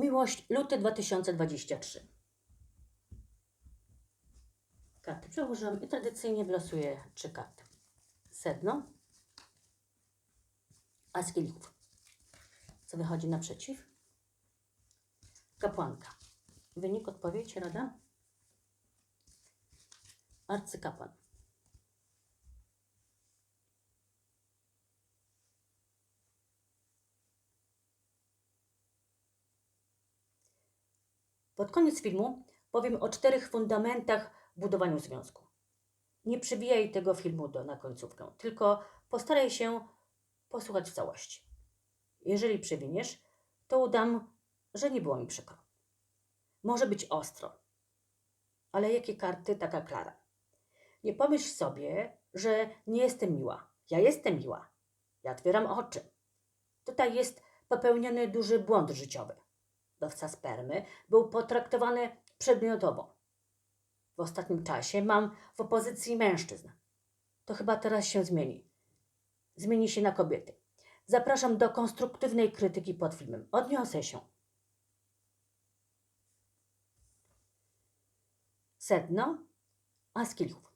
Miłość, luty 2023. Karty przełożyłam i tradycyjnie wylosuję trzy karty. Sedno. As kielichów. Co wychodzi naprzeciw? Kapłanka. Wynik, odpowiedź, rada? Arcykapłan. Pod koniec filmu powiem o czterech fundamentach budowaniu związku. Nie przybijaj tego filmu do, na końcówkę, tylko postaraj się posłuchać w całości. Jeżeli przewiniesz, to udam, że nie było mi przykro. Może być ostro, ale jakie karty, taka klara. Nie pomyśl sobie, że nie jestem miła. Ja jestem miła. Ja otwieram oczy. Tutaj jest popełniony duży błąd życiowy. Dawca spermy był potraktowany przedmiotowo. W ostatnim czasie mam w opozycji mężczyzn. To chyba teraz się zmieni. Zmieni się na kobiety. Zapraszam do konstruktywnej krytyki pod filmem. Odniosę się. Sedno, a z kilków.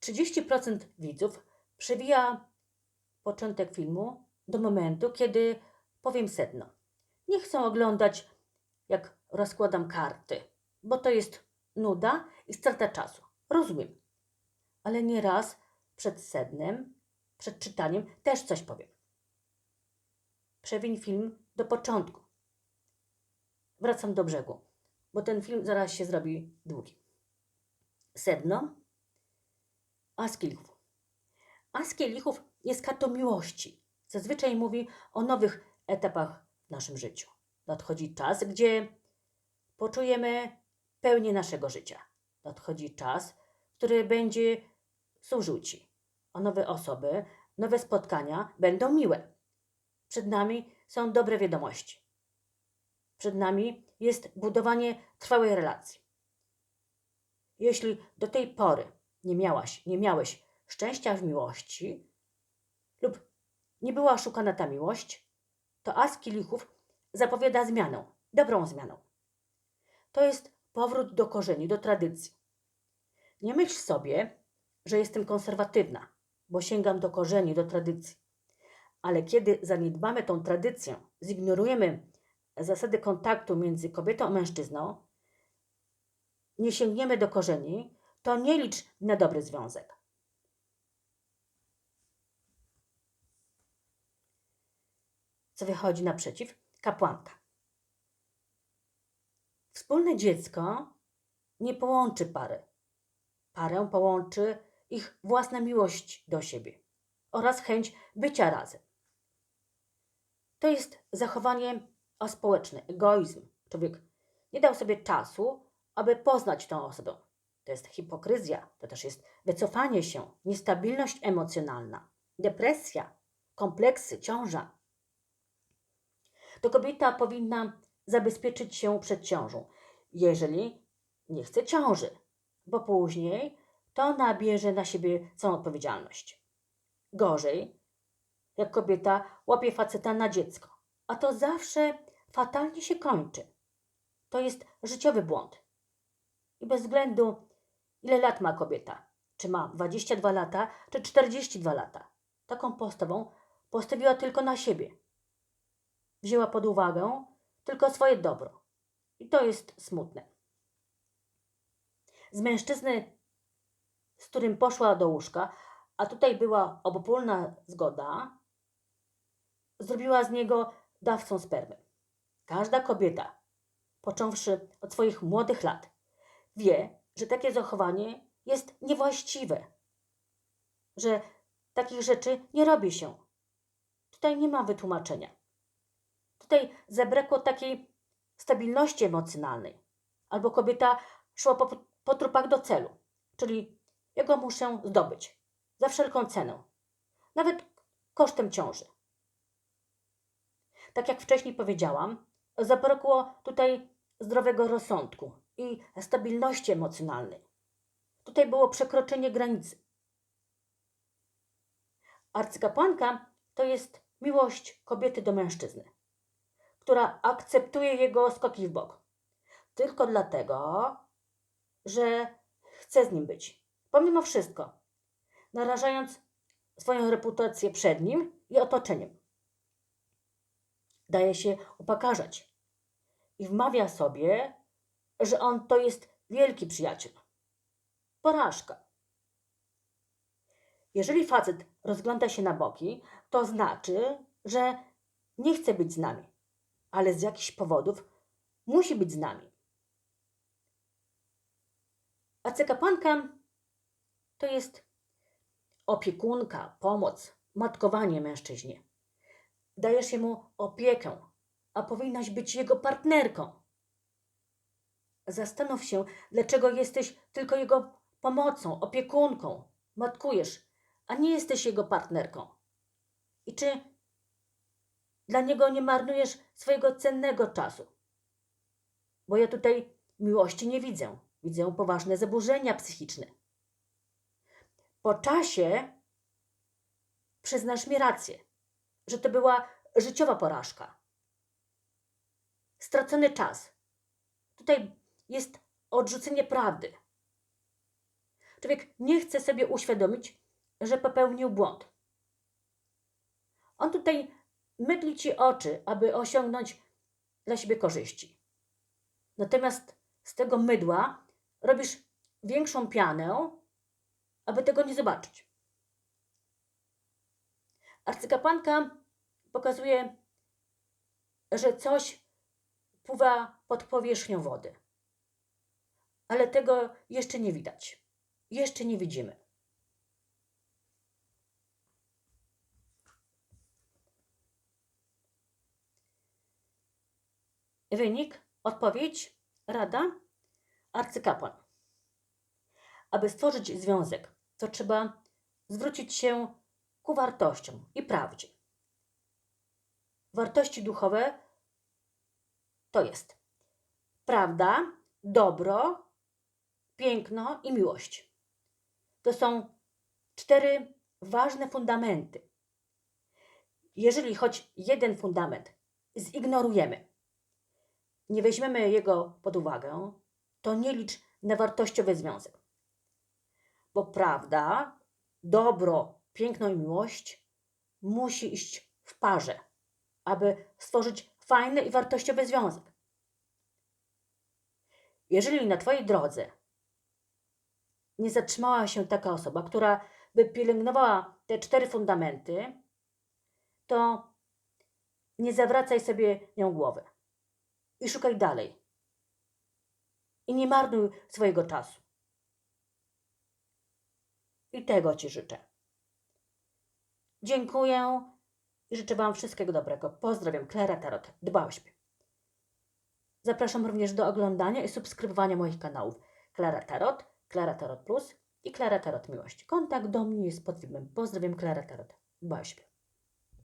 30% widzów przewija początek filmu do momentu, kiedy powiem sedno. Nie chcą oglądać, jak rozkładam karty, bo to jest nuda i strata czasu. Rozumiem. Ale nieraz przed sednem, przed czytaniem też coś powiem. Przewiń film do początku. Wracam do brzegu, bo ten film zaraz się zrobi długi. Sedno, a z kielichów. A z kielichów jest kartą miłości. Zazwyczaj mówi o nowych etapach naszym życiu. Nadchodzi czas, gdzie poczujemy pełnię naszego życia. Nadchodzi czas, który będzie służył Ci. A nowe osoby, nowe spotkania będą miłe. Przed nami są dobre wiadomości. Przed nami jest budowanie trwałej relacji. Jeśli do tej pory nie miałaś, nie miałeś szczęścia w miłości lub nie była szukana ta miłość, to as kielichów zapowiada zmianę, dobrą zmianę. To jest powrót do korzeni, do tradycji. Nie myśl sobie, że jestem konserwatywna, bo sięgam do korzeni, do tradycji. Ale kiedy zaniedbamy tą tradycję, zignorujemy zasady kontaktu między kobietą a mężczyzną, nie sięgniemy do korzeni, to nie licz na dobry związek. Co wychodzi naprzeciw? Kapłanka. Wspólne dziecko nie połączy pary. Parę połączy ich własna miłość do siebie oraz chęć bycia razem. To jest zachowanie aspołeczne, egoizm. Człowiek nie dał sobie czasu, aby poznać tą osobę. To jest hipokryzja, to też jest wycofanie się, niestabilność emocjonalna, depresja, kompleksy, ciąża. To kobieta powinna zabezpieczyć się przed ciążą, jeżeli nie chce ciąży, bo później to ona bierze na siebie całą odpowiedzialność. Gorzej, jak kobieta łapie faceta na dziecko, a to zawsze fatalnie się kończy. To jest życiowy błąd. I bez względu, ile lat ma kobieta, czy ma 22 lata, czy 42 lata, taką postawą postawiła tylko na siebie. Wzięła pod uwagę tylko swoje dobro. I to jest smutne. Z mężczyzny, z którym poszła do łóżka, a tutaj była obopólna zgoda, zrobiła z niego dawcą spermy. Każda kobieta, począwszy od swoich młodych lat, wie, że takie zachowanie jest niewłaściwe, że takich rzeczy nie robi się. Tutaj nie ma wytłumaczenia. Tutaj zabrakło takiej stabilności emocjonalnej, albo kobieta szła po, po trupach do celu, czyli ja go muszę zdobyć za wszelką cenę, nawet kosztem ciąży. Tak jak wcześniej powiedziałam, zabrakło tutaj zdrowego rozsądku i stabilności emocjonalnej. Tutaj było przekroczenie granicy. Arcykapłanka to jest miłość kobiety do mężczyzny. Która akceptuje jego skoki w bok. Tylko dlatego, że chce z nim być. Pomimo wszystko, narażając swoją reputację przed nim i otoczeniem. Daje się upokarzać i wmawia sobie, że on to jest wielki przyjaciel. Porażka. Jeżeli facet rozgląda się na boki, to znaczy, że nie chce być z nami, ale z jakichś powodów musi być z nami. Arcykapłanka to jest opiekunka, pomoc, matkowanie mężczyźnie. Dajesz jemu opiekę, a powinnaś być jego partnerką. Zastanów się, dlaczego jesteś tylko jego pomocą, opiekunką, matkujesz, a nie jesteś jego partnerką. I czy dla niego nie marnujesz swojego cennego czasu? Bo ja tutaj miłości nie widzę. Widzę poważne zaburzenia psychiczne. Po czasie przyznasz mi rację, że to była życiowa porażka. Stracony czas. Tutaj jest odrzucenie prawdy. Człowiek nie chce sobie uświadomić, że popełnił błąd. On tutaj mydli ci oczy, aby osiągnąć dla siebie korzyści. Natomiast z tego mydła robisz większą pianę, aby tego nie zobaczyć. Arcykapłanka pokazuje, że coś pływa pod powierzchnią wody. Ale tego jeszcze nie widać. Jeszcze nie widzimy. Wynik, odpowiedź, rada, arcykapłan. Aby stworzyć związek, to trzeba zwrócić się ku wartościom i prawdzie. Wartości duchowe to jest prawda, dobro, piękno i miłość. To są cztery ważne fundamenty. Jeżeli choć jeden fundament zignorujemy, nie weźmiemy jego pod uwagę, to nie licz na wartościowy związek. Bo prawda, dobro, piękno i miłość musi iść w parze, aby stworzyć fajny i wartościowy związek. Jeżeli na Twojej drodze nie zatrzymała się taka osoba, która by pielęgnowała te cztery fundamenty, to nie zawracaj sobie nią głowy i szukaj dalej. I nie marnuj swojego czasu. I tego Ci życzę. Dziękuję i życzę Wam wszystkiego dobrego. Pozdrawiam, Klara Tarot. Dbaj o siebie. Zapraszam również do oglądania i subskrybowania moich kanałów Klara Tarot, Klara Tarot Plus i Klara Tarot Miłość. Kontakt do mnie jest pod filmem. Pozdrawiam, Klara Tarot. Dbaj o siebie.